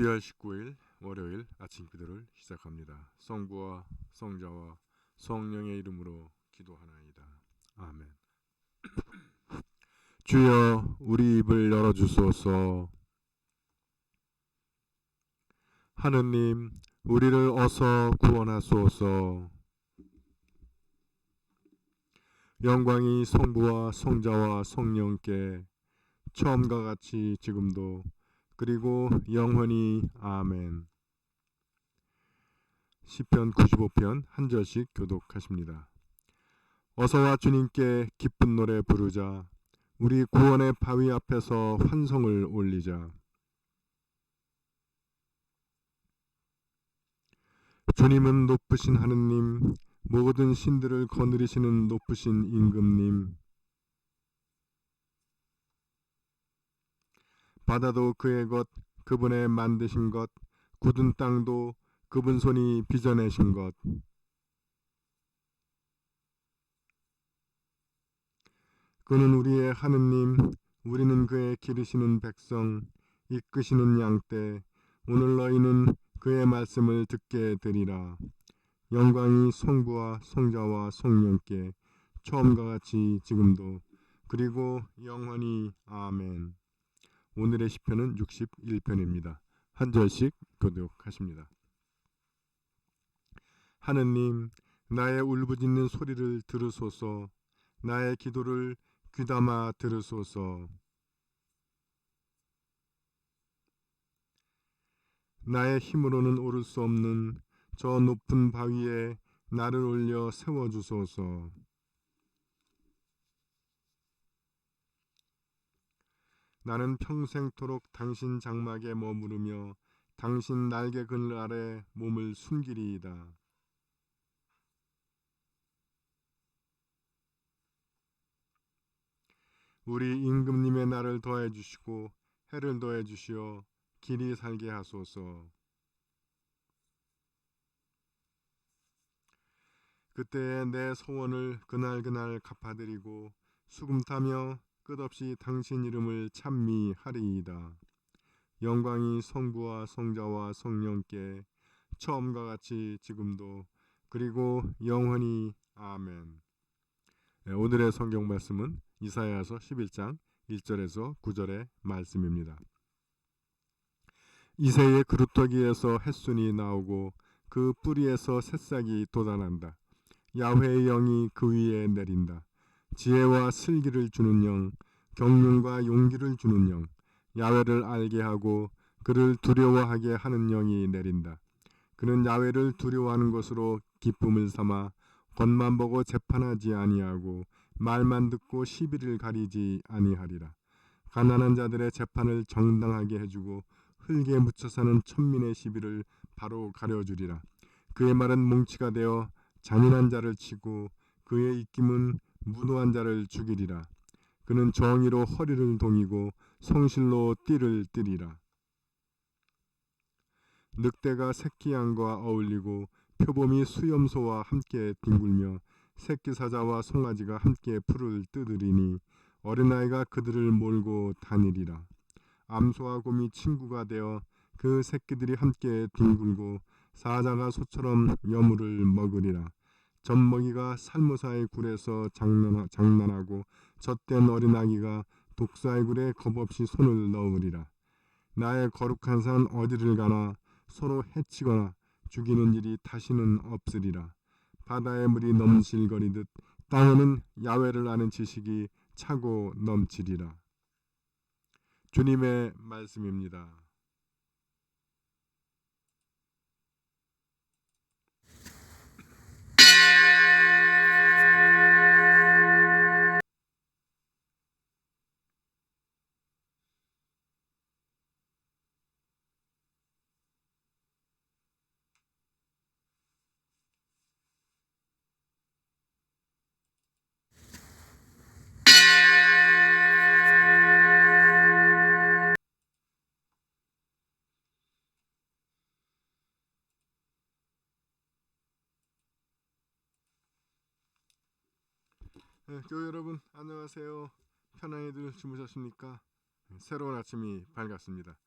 12월 19일 월요일 아침 기도를 시작합니다. 성부와 성자와 성령의 이름으로 기도하나이다. 아멘. 주여 우리 입을 열어 주소서. 하느님 우리를 어서 구원하소서. 영광이 성부와 성자와 성령께 처음과 같이 지금도 그리고 영원히 아멘. 시편 95편 한 절씩 교독하십니다. 어서와 주님께 기쁜 노래 부르자. 우리 구원의 바위 앞에서 환성을 올리자. 주님은 높으신 하느님, 모든 신들을 거느리시는 높으신 임금님. 바다도 그의 것, 그분의 만드신 것, 굳은 땅도 그분 손이 빚어내신 것. 그는 우리의 하느님, 우리는 그의 기르시는 백성, 이끄시는 양떼. 오늘 너희는 그의 말씀을 듣게 되리라. 영광이 성부와 성자와 성령께 처음과 같이 지금도 그리고 영원히 아멘. 오늘의 시편은 61편입니다. 한 절씩 교독하십니다. 하느님, 나의 울부짖는 소리를 들으소서. 나의 기도를 귀담아 들으소서. 나의 힘으로는 오를 수 없는 저 높은 바위에 나를 올려 세워 주소서. 나는 평생토록 당신 장막에 머무르며 당신 날개 그늘 아래 몸을 숨기리이다. 우리 임금님의 날을 더해 주시고 해를 더해 주시어 길이 살게 하소서. 그때에 내 소원을 그날그날 갚아드리고 수금 타며 끝없이 당신 이름을 찬미하리이다. 영광이 성부와 성자와 성령께 처음과 같이 지금도 그리고 영원히 아멘. 네, 오늘의 성경 말씀은 이사야서 11장 1절에서 9절의 말씀입니다. 이새의 그루터기에서 햇순이 나오고 그 뿌리에서 새싹이 돋아난다. 야훼의 영이 그 위에 내린다. 지혜와 슬기를 주는 영, 경륜과 용기를 주는 영, 야훼를 알게 하고 그를 두려워하게 하는 영이 내린다. 그는 야훼를 두려워하는 것으로 기쁨을 삼아 겉만 보고 재판하지 아니하고 말만 듣고 시비를 가리지 아니하리라. 가난한 자들의 재판을 정당하게 해주고 흙에 묻혀 사는 천민의 시비를 바로 가려주리라. 그의 말은 뭉치가 되어 잔인한 자를 치고 그의 입김은 무도한 자를 죽이리라. 그는 정의로 허리를 동이고 성실로 띠를 띠리라. 늑대가 새끼 양과 어울리고 표범이 수염소와 함께 뒹굴며 새끼 사자와 송아지가 함께 풀을 뜯으리니 어린아이가 그들을 몰고 다니리라. 암소와 곰이 친구가 되어 그 새끼들이 함께 뒹굴고 사자가 소처럼 여물을 먹으리라. 젖먹이가 살모사의 굴에서 장난, 장난하고 젖된 어린아기가 독사의 굴에 겁없이 손을 넣으리라. 나의 거룩한 산 어디를 가나 서로 해치거나 죽이는 일이 다시는 없으리라. 바다의 물이 넘실거리듯 땅에는 야외를 아는 지식이 차고 넘치리라. 주님의 말씀입니다. 네, 교회 여러분 안녕하세요. 편안히들 주무셨습니까? 네, 새로운 아침이 밝았습니다.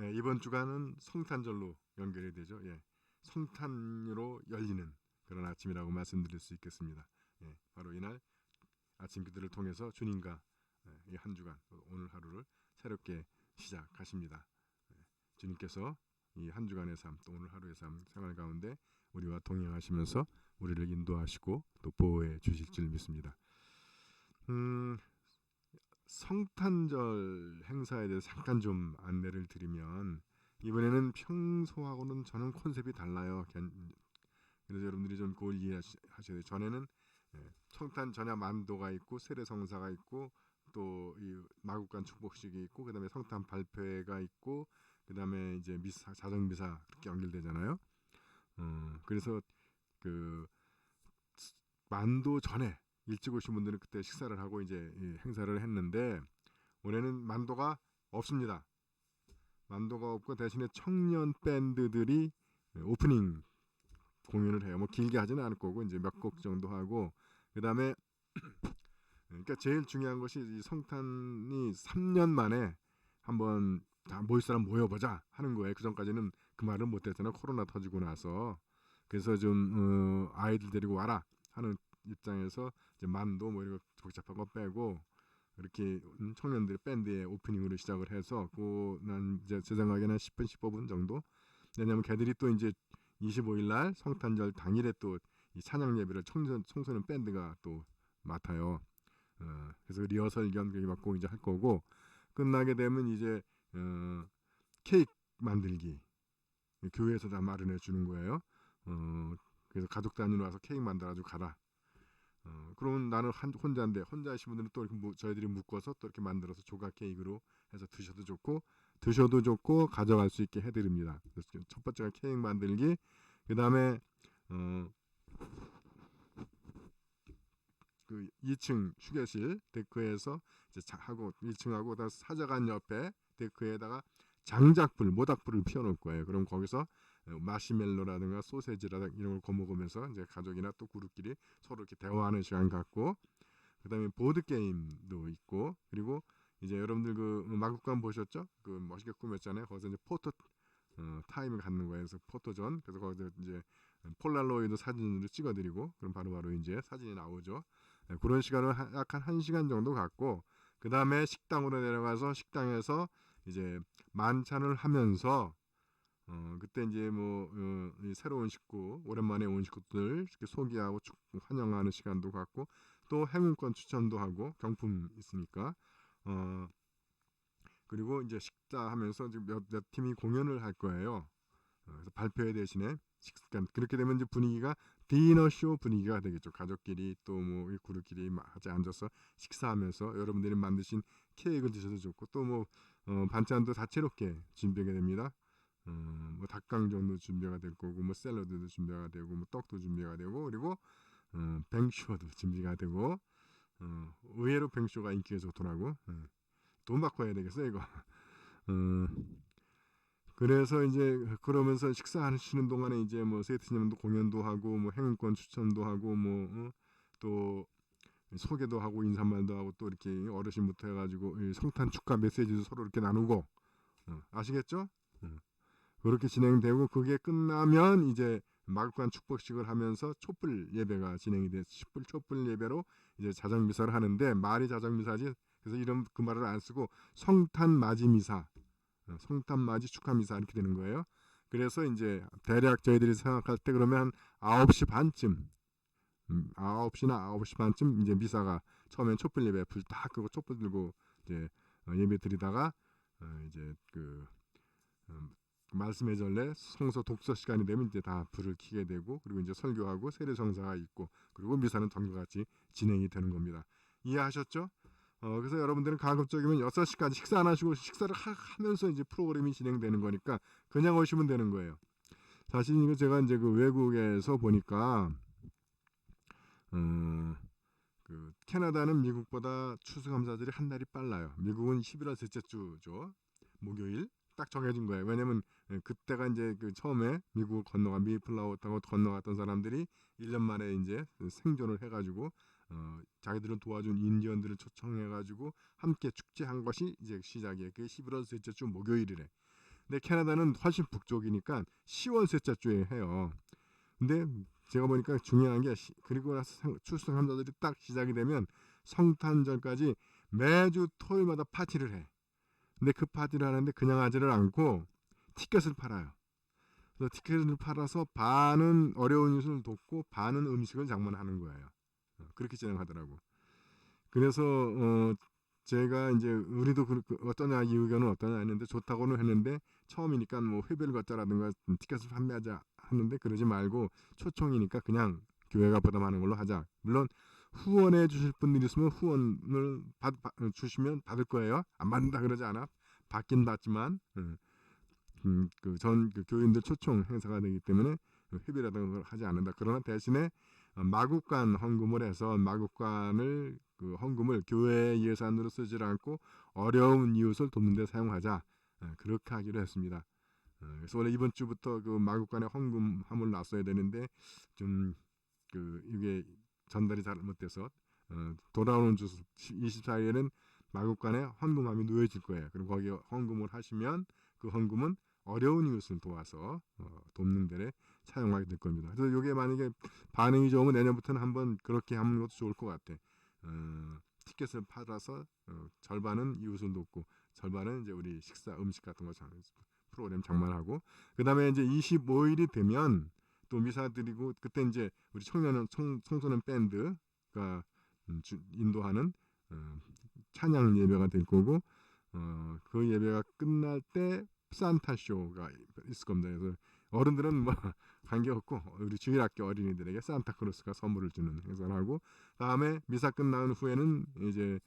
예, 이번 주간은 성탄절로 연결이 되죠. 예, 성탄으로 열리는 그런 아침이라고 말씀드릴 수 있겠습니다. 예, 바로 이날 아침 기도를 통해서 주님과 예, 이한 주간 오늘 하루를 새롭게 시작하십니다. 예, 주님께서 이 한 주간의 삶, 또 오늘 하루의 삶 생활 가운데 우리와 동행하시면서 우리를 인도하시고 또 보호해 주실 줄 믿습니다. 음, 성탄절 행사에 대해서 잠깐 좀 안내를 드리면 이번에는 평소하고는 저는 컨셉이 달라요. 견- 그래서 여러분들이 좀 그걸 이해하셔야 돼요. 전에는 예, 성탄 전야 만도가 있고 세례성사가 있고 또 이 마국간 축복식이 있고 그다음에 성탄 발표회가 있고 그다음에 이제 미사 자정 미사 그렇게 연결되잖아요. 어, 그래서 그 만도 전에 일찍 오신 분들은 그때 식사를 하고 이제 이 행사를 했는데 올해는 만도가 없습니다. 만도가 없고 대신에 청년 밴드들이 오프닝 공연을 해요. 뭐 길게 하지는 않을 거고 이제 몇 곡 정도 하고 그다음에 그러니까 제일 중요한 것이 이 성탄이 3년 만에 한번 다 모일 사람 모여보자 하는 거예요. 그 전까지는 그 말을 못했잖아. 코로나 터지고 나서 그래서 좀 어, 아이들 데리고 와라 하는 입장에서 이제 만도 뭐 이런 거 복잡한 거 빼고 이렇게 음, 청년들 밴드의 오프닝으로 시작을 해서 그난 이제 제 생각에는 한 10분 15분 정도 왜냐면 걔들이 또 이제 25일 날 성탄절 당일에 또 이 찬양 예배를 청년 청소년 밴드가 또 맡아요. 어, 그래서 리허설 겸 그렇게 맡고 이제 할 거고 끝나게 되면 이제 어, 케이크 만들기 교회에서 다 마련해 주는 거예요. 어, 그래서 가족 단위로 와서 케이크 만들어가지고 가라. 어, 그러면 나는 한, 혼자인데 혼자이신 분들은 또 이렇게 무, 저희들이 묶어서 또 이렇게 만들어서 조각 케이크로 해서 드셔도 좋고 드셔도 좋고 가져갈 수 있게 해드립니다. 그래서 첫 번째가 케이크 만들기, 그 다음에 어, 그 2층 휴게실 데크에서 이제 자- 하고 1층하고 다 사자간 옆에 데크에다가 장작불, 모닥불을 피워놓을 거예요. 그럼 거기서 어, 마시멜로라든가 소세지라든가 이런 걸 거먹으면서 이제 가족이나 또 그룹끼리 서로 이렇게 대화하는 시간 갖고 그다음에 보드 게임도 있고 그리고 이제 여러분들 그 마국관 보셨죠? 그 멋있게 꾸몄잖아요. 거기서 이제 포토 어, 타임을 갖는 거예요. 그래서 포토전. 그래서 거기서 이제 폴라로이드 사진으로 찍어드리고 그럼 바로바로 이제 사진이 나오죠. 네, 그런 시간을 한- 약한 1시간 정도 갖고 그 다음에 식당으로 내려가서 식당에서 이제 만찬을 하면서 어 그때 이제 뭐 어, 이 새로운 식구 오랜만에 온 식구들 이렇게 소개하고 축, 환영하는 시간도 갖고 또 행운권 추천도 하고 경품 있으니까 어 그리고 이제 식사하면서 지금 몇, 몇 팀이 공연을 할 거예요. 어, 그래서 발표회 대신에 식사 그렇게 되면 이제 분위기가 디너 쇼 분위기가 되겠죠. 가족끼리 또 뭐 그룹끼리 막 앉아서 식사하면서 여러분들이 만드신 케이크를 드셔도 좋고 또뭐 어, 반찬도 다채롭게 준비하게 됩니다. 어, 뭐 닭강정도 준비가 될 거고 뭐 샐러드도 준비가 되고 뭐 떡도 준비가 되고 그리고 어, 뱅쇼도 준비가 되고 어, 의외로 뱅쇼가 인기가 좋더라고. 어, 돈 받고 해야 되겠어 이거. 어, 그래서 이제 그러면서 식사하시는 동안에 이제 뭐 세트님도 공연도 하고 뭐 행운권 추천도 하고 뭐또 소개도 하고 인사말도 하고 또 이렇게 어르신부터 해가지고 이 성탄 축하 메시지도 서로 이렇게 나누고 어, 아시겠죠? 어. 그렇게 진행되고 그게 끝나면 이제 마국간 축복식을 하면서 촛불 예배가 진행이 돼 촛불 촛불 예배로 이제 자정 미사를 하는데 말이 자정 미사지 그래서 이런 그 말을 안 쓰고 성탄 맞이 미사 어, 성탄 맞이 축하 미사 이렇게 되는 거예요. 그래서 이제 대략 저희들이 생각할 때 그러면 한 9시 반쯤 음, 9시나 9시 반쯤 이제 미사가 처음엔 촛불 예배 불 다 끄고 촛불 들고 이제 어, 예배 드리다가 어, 이제 그 음, 말씀의 전례 성서 독서 시간이 되면 이제 다 불을 켜게 되고 그리고 이제 설교하고 세례 성사가 있고 그리고 미사는 전과 같이 진행이 되는 겁니다. 이해하셨죠? 어, 그래서 여러분들은 가급적이면 6시까지 식사 안 하시고 식사를 하, 하면서 이제 프로그램이 진행되는 거니까 그냥 오시면 되는 거예요. 사실 이거 제가 이제 그 외국에서 보니까 어, 그 캐나다는 미국보다 추수감사절이 한 달이 빨라요. 미국은 11월 셋째 주죠. 목요일 딱 정해진 거예요. 왜냐면 예, 그때가 이제 그 처음에 미국 건너가 미플라워 타고 건너갔던 사람들이 1년 만에 이제 생존을 해가지고 어, 자기들을 도와준 인디언들을 초청해가지고 함께 축제한 것이 이제 시작이에요. 그게 11월 셋째 주 목요일이래. 근데 캐나다는 훨씬 북쪽이니까 10월 셋째 주에 해요. 근데 제가 보니까 중요한 게 시- 그리고 나서 상- 출석 함자들이 딱 시작이 되면 성탄절까지 매주 토요일마다 파티를 해. 근데 그 파티를 하는데 그냥 하지를 않고 티켓을 팔아요. 그래서 티켓을 팔아서 반은 어려운 이웃을 돕고 반은 음식을 장만하는 거예요. 어, 그렇게 진행하더라고. 그래서 어 제가 이제 우리도 그, 그 어떠냐 이 의견은 어떠냐 했는데 좋다고는 했는데 처음이니까 뭐 회비를 걷자라든가 티켓을 판매하자 하는데 그러지 말고 초청이니까 그냥 교회가 부담하는 걸로 하자. 물론 후원해 주실 분들이 있으면 후원을 받, 받- 주시면 받을 거예요. 안 받는다 그러지 않아. 받긴 받지만 음, 그전 그 교인들 초청 행사가 되기 때문에 회비라든가 걸 하지 않는다. 그러나 대신에 어, 마국간 헌금을 해서 마국간을 그 헌금을 교회 예산으로 쓰지 않고 어려운 이웃을 돕는 데 사용하자. 예, 그렇게 하기로 했습니다. 어, 그래서 원래 이번 주부터 그 마국간에 헌금함을 놨어야 되는데 좀 그 이게 전달이 잘못돼서 어, 돌아오는 주 24일에는 마국간에 헌금함이 놓여질 거예요. 그리고 거기에 헌금을 하시면 그 헌금은 어려운 이웃을 도와서 어, 돕는 데에 사용하게 될 겁니다. 그래서 이게 만약에 반응이 좋으면 내년부터는 한번 그렇게 하는 것도 좋을 것 같아. 어, 티켓을 팔아서 어, 절반은 이웃을 돕고 절반은 이제 우리 식사 음식 같은 거 장, 프로그램 장만하고 그 다음에 이제 25일이 되면 또 미사 드리고 그때 이제 우리 청년 청, 청소년 밴드가 음, 주, 인도하는 어, 찬양 예배가 될 거고 어, 그 예배가 끝날 때 산타 쇼가 있을 겁니다. 그래서 어른들은 뭐 관계없고 우리 주일 학교 어린이들에게 산타크로스가 선물을 주는 행사를 하고 다음에 미사 끝난 후에는 이제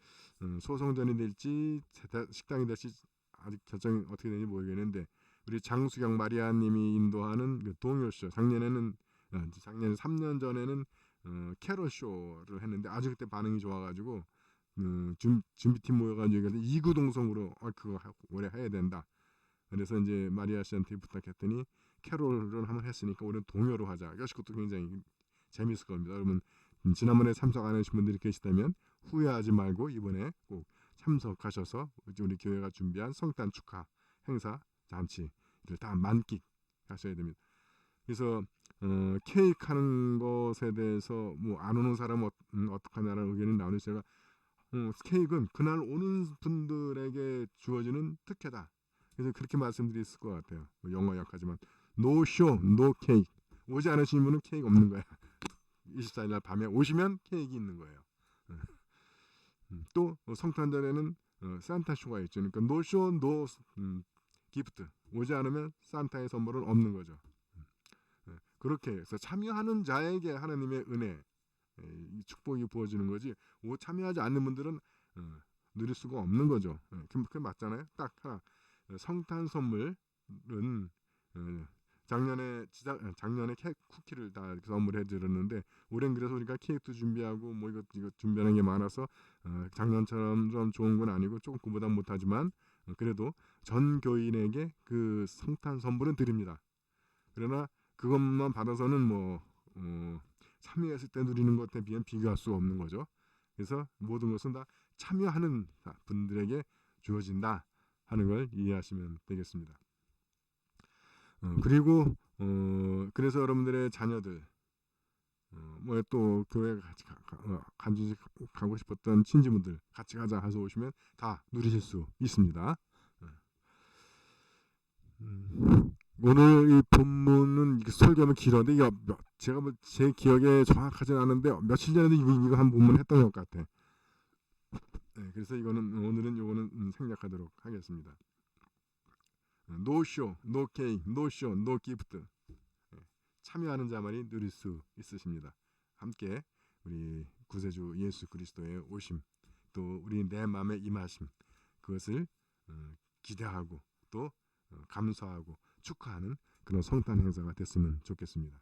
음, 소송전이 될지 식당이 될지 아직 결정이 어떻게 되는지 모르겠는데 우리 장수경 마리아님이 인도하는 그 동요쇼 작년에는 어, 작년 3년 전에는 어, 캐롤 쇼를 했는데 아주 그때 반응이 좋아가지고 음, 준, 준비팀 모여가지고 이구동성으로 어, 그거 하- 올해 해야 된다. 그래서 이제 마리아 씨한테 부탁했더니 캐롤을 한번 했으니까 올해 동요로 하자. 역시 그것도 굉장히 재밌을 겁니다. 여러분 음, 지난번에 참석 안 하신 분들이 계시다면 후회하지 말고 이번에 꼭 참석하셔서 우리 교회가 준비한 성탄 축하 행사 잔치를 다 만끽하셔야 됩니다. 그래서 어, 케이크 하는 것에 대해서 뭐 안 오는 사람은 어, 음, 어떡하냐라는 의견이 나오는데 제가 어, 케이크는 그날 오는 분들에게 주어지는 특혜다. 그래서 그렇게 말씀드릴 것 같아요. 뭐 영어 약하지만 no show, no cake. 오지 않으신 분은 케이크 없는 거야. 24일 날 밤에 오시면 케이크 있는 거예요. 음, 또 어, 성탄절에는 어, 산타 쇼가 있죠. 그러니까 no show, no 음, gift. 오지 않으면 산타의 선물은 없는 거죠. 음, 예, 그렇게 해서 참여하는 자에게 하나님의 은혜, 예, 이 축복이 부어지는 거지. 오 참여하지 않는 분들은 어, 누릴 수가 없는 거죠. 예, 그, 그 맞잖아요. 딱 하나. 어, 성탄 선물은 어, 작년에 지자, 아, 작년에 케 쿠키를 다 선물해 드렸는데 올해는 그래서 우리가 케이크도 준비하고 뭐 이것 이것 준비하는 게 많아서 어, 작년처럼 좀 좋은 건 아니고 조금 그보다 못하지만 어, 그래도 전 교인에게 그 성탄 선물은 드립니다. 그러나 그것만 받아서는 뭐 어, 참여했을 때 누리는 것에 비해 비교할 수 없는 거죠. 그래서 모든 것은 다 참여하는 분들에게 주어진다 하는 걸 이해하시면 되겠습니다. 어, 그리고 어, 그래서 여러분들의 자녀들 어, 뭐또 교회 같이 어, 간주시 가고 싶었던 친지분들 같이 가자 해서 오시면 다 누리실 수 있습니다. 어. 음, 오늘 이 본문은 설교하면 길었는데 이거 몇- 제가 뭐 제 기억에 정확하진 않은데 며칠 전에도 이거 한 본문 했던 것 같아. 네, 그래서 이거는 오늘은 이거는 음, 생략하도록 하겠습니다. 노 쇼, 노 케이크, 노 쇼, 노 기프트. 참여하는 자만이 누릴 수 있으십니다. 함께 우리 구세주 예수 그리스도의 오심, 또 우리 내 마음에 임하심 그것을 어, 기대하고 또 어, 감사하고 축하하는 그런 성탄 행사가 됐으면 좋겠습니다.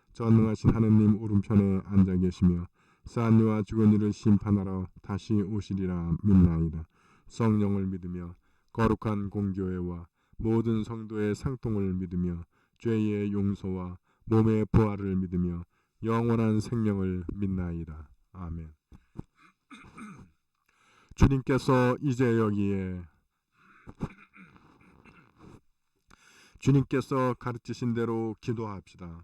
전능하신 하느님 오른편에 앉아 계시며 싼이와 죽은 이를 심판하러 다시 오시리라 믿나이다. 성령을 믿으며 거룩한 공교회와 모든 성도의 상통을 믿으며 죄의 용서와 몸의 부활을 믿으며 영원한 생명을 믿나이다. 아멘. 주님께서 이제 여기에 주님께서 가르치신 대로 기도합시다.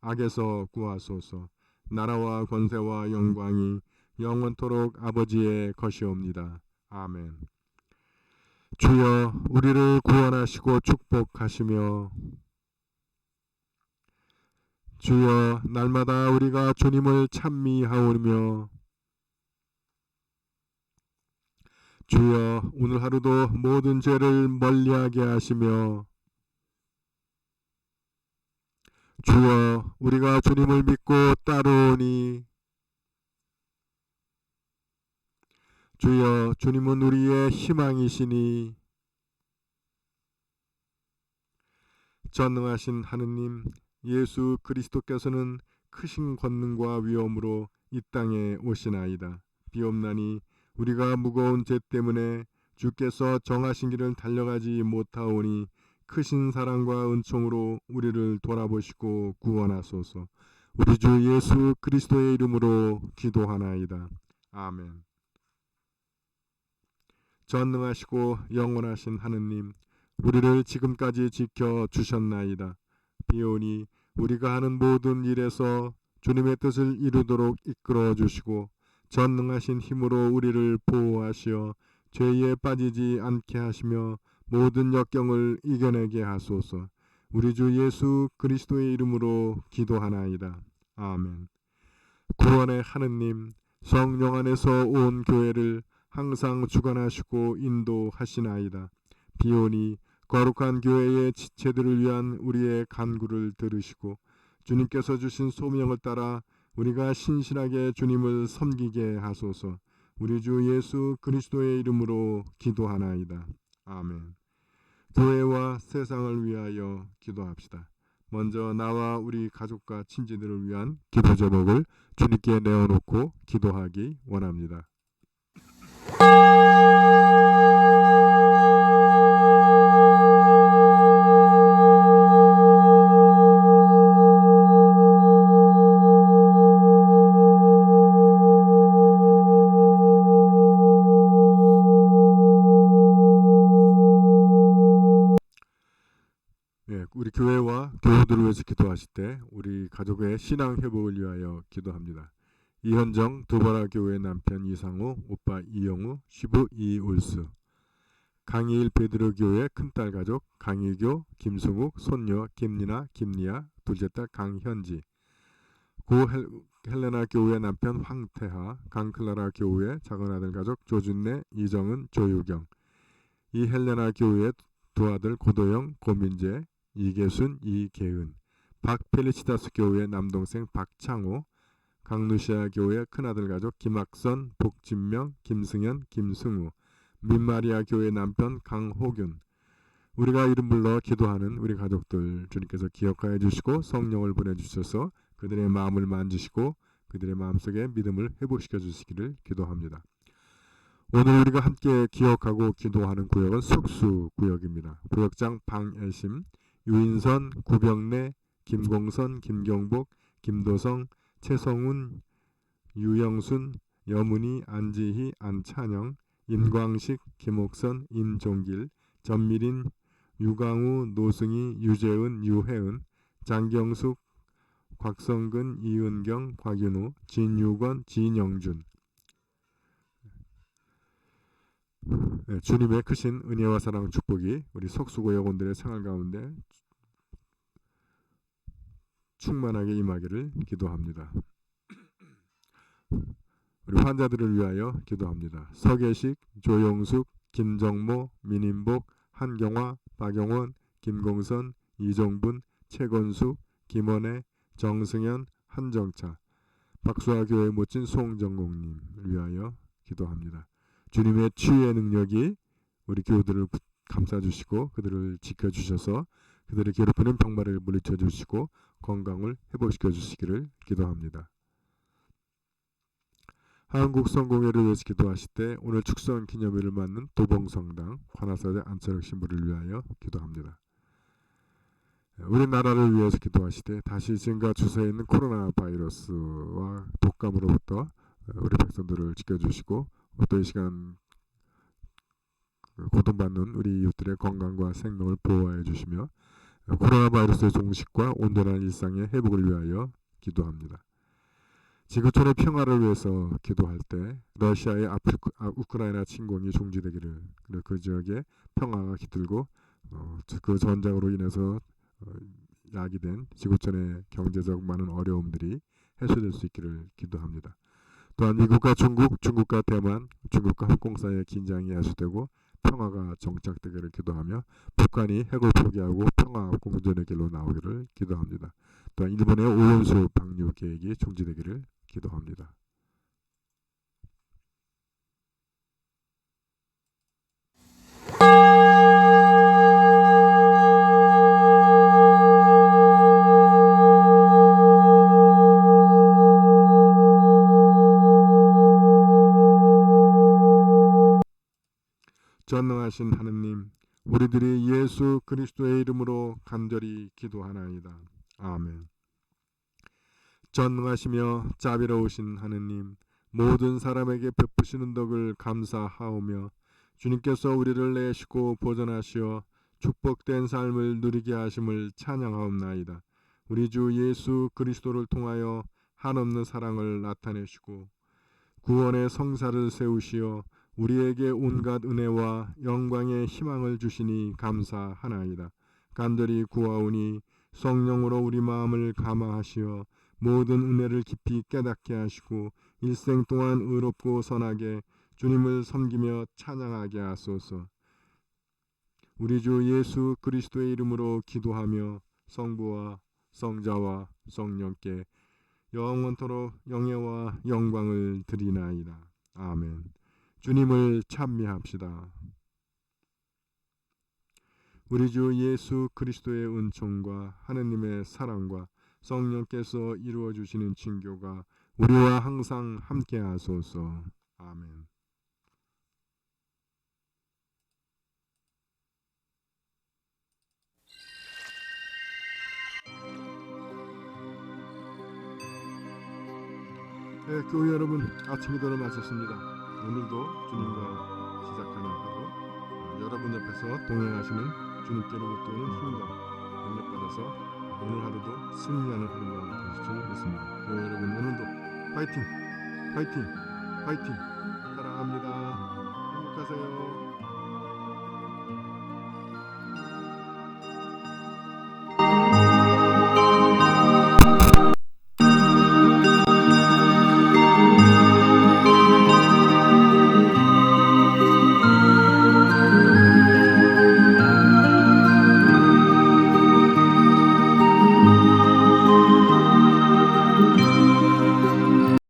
악에서 구하소서. 나라와 권세와 영광이 영원토록 아버지의 것이옵니다. 아멘. 주여 우리를 구원하시고 축복하시며 주여 날마다 우리가 주님을 찬미하오며 주여 오늘 하루도 모든 죄를 멀리하게 하시며 주여 우리가 주님을 믿고 따르오니 주여 주님은 우리의 희망이시니 전능하신 하느님 예수 그리스도께서는 크신 권능과 위엄으로 이 땅에 오시나이다. 비옵나니 우리가 무거운 죄 때문에 주께서 정하신 길을 달려가지 못하오니 크신 사랑과 은총으로 우리를 돌아보시고 구원하소서. 우리 주 예수 그리스도의 이름으로 기도하나이다. 아멘. 전능하시고 영원하신 하느님, 우리를 지금까지 지켜 주셨나이다. 비오니 우리가 하는 모든 일에서 주님의 뜻을 이루도록 이끌어 주시고 전능하신 힘으로 우리를 보호하시어 죄에 빠지지 않게 하시며 모든 역경을 이겨내게 하소서. 우리 주 예수 그리스도의 이름으로 기도하나이다. 아멘. 구원의 하느님, 성령 안에서 온 교회를 항상 주관하시고 인도하시나이다. 비오니 거룩한 교회의 지체들을 위한 우리의 간구를 들으시고 주님께서 주신 소명을 따라 우리가 신실하게 주님을 섬기게 하소서. 우리 주 예수 그리스도의 이름으로 기도하나이다. 아멘. 교회와 세상을 위하여 기도합시다. 먼저 나와 우리 가족과 친지들을 위한 기도 제목을 주님께 내어놓고 기도하기 원합니다. 기도하실 때 우리 가족의 신앙 회복을 위하여 기도합니다. 이현정 도바라 교회 남편 이상우 오빠 이영우 시부 이울수. 강희일 베드로 교회 큰딸 가족 강희교 김승욱 손녀 김리나 김리아 둘째 딸 강현지. 고 헬, 헬레나 교회 남편 황태하 강클라라 교회 작은 아들 가족 조준래 이정은 조유경. 이 헬레나 교회 두 아들 고도영 고민재 이계순 이계은 박펠리치다스 교회 남동생 박창호 강루시아 교회 큰아들 가족 김학선 복진명 김승현 김승우 민마리아 교회 남편 강호균 우리가 이름 불러 기도하는 우리 가족들 주님께서 기억하여 주시고 성령을 보내주셔서 그들의 마음을 만지시고 그들의 마음속에 믿음을 회복시켜 주시기를 기도합니다. 오늘 우리가 함께 기억하고 기도하는 구역은 숙수 구역입니다. 구역장 방애심 유인선, 구병래, 김공선, 김경복, 김도성, 최성훈, 유영순, 여문희, 안지희, 안찬영, 임광식, 김옥선, 임종길, 전미린, 유강우, 노승희, 유재은, 유혜은, 장경숙, 곽성근, 이은경, 곽윤우, 진유건, 진영준. 예, 주님의 크신 은혜와 사랑 축복이 우리 석수고 여군들의 생활 가운데 충만하게 임하기를 기도합니다. 우리 환자들을 위하여 기도합니다. 서계식, 조영숙, 김정모, 민인복, 한경화, 박영원, 김공선, 이종분, 최건수, 김원혜, 정승현, 한정차, 박수아 교회 모친 송정국님을 위하여 기도합니다. 주님의 치유의 능력이 우리 교우들을 부- 감싸주시고 그들을 지켜주셔서 그들을 괴롭히는 병마를 물리쳐 주시고 건강을 회복시켜 주시기를 기도합니다. 한국 성공회를 위해서 기도하실 때 오늘 축성 기념일을 맞는 도봉성당 관하사대 안철혁 신부를 위하여 기도합니다. 우리나라를 위해서 기도하실 때 다시 증가 추세에 있는 코로나 바이러스와 독감으로부터 우리 백성들을 지켜주시고 어떤 시간 그 고통받는 우리 이웃들의 건강과 생명을 보호하여 주시며 코로나 바이러스의 종식과 온전한 일상의 회복을 위하여 기도합니다. 지구촌의 평화를 위해서 기도할 때 러시아의 아프리카, 아, 우크라이나 침공이 종지되기를 그리고 그 지역에 평화가 깃들고 어, 그 전장으로 인해서 어, 야기된 지구촌의 경제적 많은 어려움들이 해소될 수 있기를 기도합니다. 또한 미국과 중국, 중국과 대만, 중국과 홍콩 사이의 긴장이 해소되고 평화가 정착되기를 기도하며 북한이 핵을 포기하고 평화 공존의 길로 나오기를 기도합니다. 또한 일본의 오염수 방류 계획이 중지되기를 기도합니다. 전능하신 하느님, 우리들이 예수 그리스도의 이름으로 간절히 기도하나이다. 아멘. 전능하시며 자비로우신 하느님, 모든 사람에게 베푸시는 덕을 감사하오며 주님께서 우리를 내시고 보존하시어 축복된 삶을 누리게 하심을 찬양하옵나이다. 우리 주 예수 그리스도를 통하여 한없는 사랑을 나타내시고 구원의 성사를 세우시어 우리에게 온갖 은혜와 영광의 희망을 주시니 감사하나이다. 간절히 구하오니 성령으로 우리 마음을 감화하시어 모든 은혜를 깊이 깨닫게 하시고 일생 동안 의롭고 선하게 주님을 섬기며 찬양하게 하소서. 우리 주 예수 그리스도의 이름으로 기도하며 성부와 성자와 성령께 영원토록 영예와 영광을 드리나이다. 아멘. 주님을 찬미합시다. 우리 주 예수 그리스도의 은총과 하느님의 사랑과 성령께서 이루어 주시는 친교가 우리와 항상 함께 하소서. 아멘. 네, 교회 여러분 아침 기도를 마쳤습니다. 오늘도 주님과 시작하는 하루 어, 여러분 옆에서 동행하시는 주님께로부터 오는 힘과 능력 받아서 오늘 하루도 승리하는 하루가 되실 줄 믿습니다. 여러분 오늘도 파이팅! 파이팅! 파이팅! 사랑합니다.